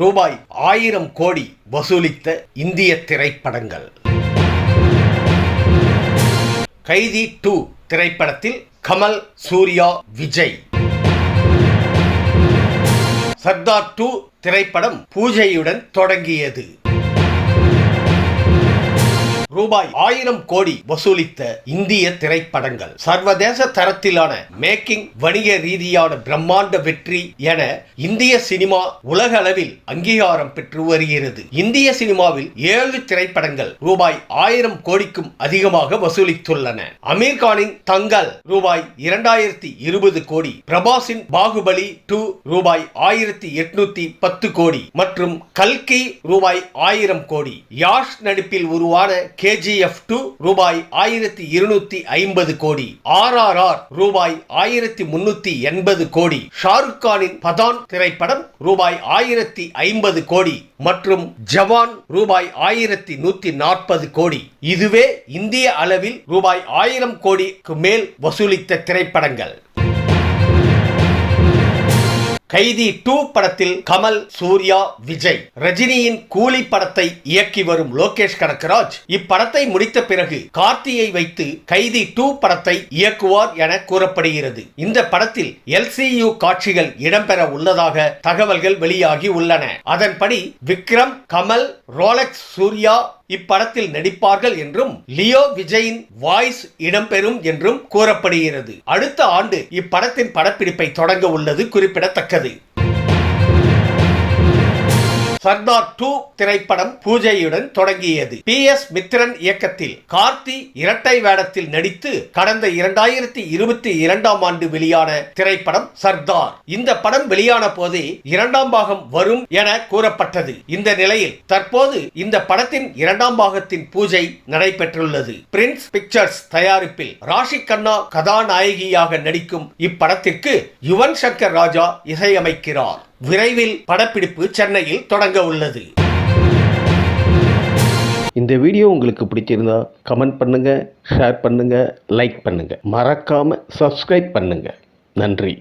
ரூபாய் ஆயிரம் கோடி வசூலித்த இந்திய திரைப்படங்கள். கைதி டூ திரைப்படத்தில் கமல் சூர்யா விஜய். சர்தார் டூ திரைப்படம் பூஜையுடன் தொடங்கியது. ரூபாய் ஆயிரம் கோடி வசூலித்த இந்திய திரைப்படங்கள். சர்வதேச தரத்திலான மேக்கிங் வணிக ரீதியான பிரம்மாண்ட வெற்றி என இந்திய சினிமா உலக அளவில் அங்கீகாரம் பெற்று வருகிறது. இந்திய சினிமாவில் ஏழு திரைப்படங்கள் ரூபாய் ஆயிரம் கோடிக்கும் அதிகமாக வசூலித்துள்ளன. அமீர்கானின் தங்கல் ரூபாய் இரண்டாயிரத்தி இருபது கோடி பிரபாஸின் பாகுபலி டூ ரூபாய் ஆயிரத்தி எட்நூத்தி பத்து கோடி மற்றும் கல்கி ரூபாய் ஆயிரம் கோடி. யாஷ் நடிப்பில் உருவான கே. கேஜிஎஃப் டூ ரூபாய் ஆயிரத்தி இருநூத்தி ஐம்பது கோடி. ஆர்ஆர்ஆர் ரூபாய் ஆயிரத்தி முன்னூத்தி எண்பது கோடி. ஷாருக் கானின் பதான் திரைப்படம் ரூபாய் ஆயிரத்தி ஐம்பது கோடி. மற்றும் ஜவான் ரூபாய் ஆயிரத்தி நூத்தி நாற்பது கோடி. இதுவே இந்திய அளவில் ரூபாய் ஆயிரம் கோடிக்கு மேல் வசூலித்த திரைப்படங்கள். கைதி டூ படத்தில் கமல் சூர்யா விஜய். ரஜினியின் கூலி படத்தை இயக்கி வரும் லோகேஷ் கனகராஜ். இப்படத்தை முடித்த பிறகு கார்த்தியை வைத்து கைதி டூ படத்தை இயக்குவார் என கூறப்படுகிறது. இந்த படத்தில் எல்சியு காட்சிகள் இடம்பெற உள்ளதாக தகவல்கள் வெளியாகி உள்ளன. அதன்படி விக்ரம் கமல் ரோலக்ஸ் சூர்யா இப்படத்தில் நடிப்பார்கள் என்றும் லியோ விஜயின் வாய்ஸ் இடம்பெறும் என்றும் கூறப்படுகிறது. அடுத்த ஆண்டு இப்படத்தின் படப்பிடிப்பை தொடங்க உள்ளது குறிப்பிடத்தக்கது. சர்தார் டூ திரைப்படம் பூஜையுடன் தொடங்கியது. பி. எஸ். மித்ரன் இயக்கத்தில் கார்த்தி இரட்டை வேடத்தில் நடித்து கடந்த இரண்டாயிரத்தி இருபத்தி இரண்டாம் ஆண்டு வெளியான திரைப்படம் சர்தார். இந்த படம் வெளியான போதே இரண்டாம் பாகம் வரும் என கூறப்பட்டது. இந்த நிலையில் தற்போது இந்த படத்தின் இரண்டாம் பாகத்தின் பூஜை நடைபெற்றுள்ளது. பிரின்ஸ் பிக்சர்ஸ் தயாரிப்பில் ராஷி கண்ணா கதாநாயகியாக நடிக்கும் இப்படத்திற்கு யுவன் சங்கர் ராஜா இசையமைக்கிறார். விரைவில் படப்பிடிப்பு சென்னையில் தொடங்க உள்ளது. இந்த வீடியோ உங்களுக்கு பிடிச்சிருந்தா கமெண்ட் பண்ணுங்கள் ஷேர் பண்ணுங்கள் லைக் பண்ணுங்கள் மறக்காமல் சப்ஸ்கிரைப் பண்ணுங்கள் நன்றி.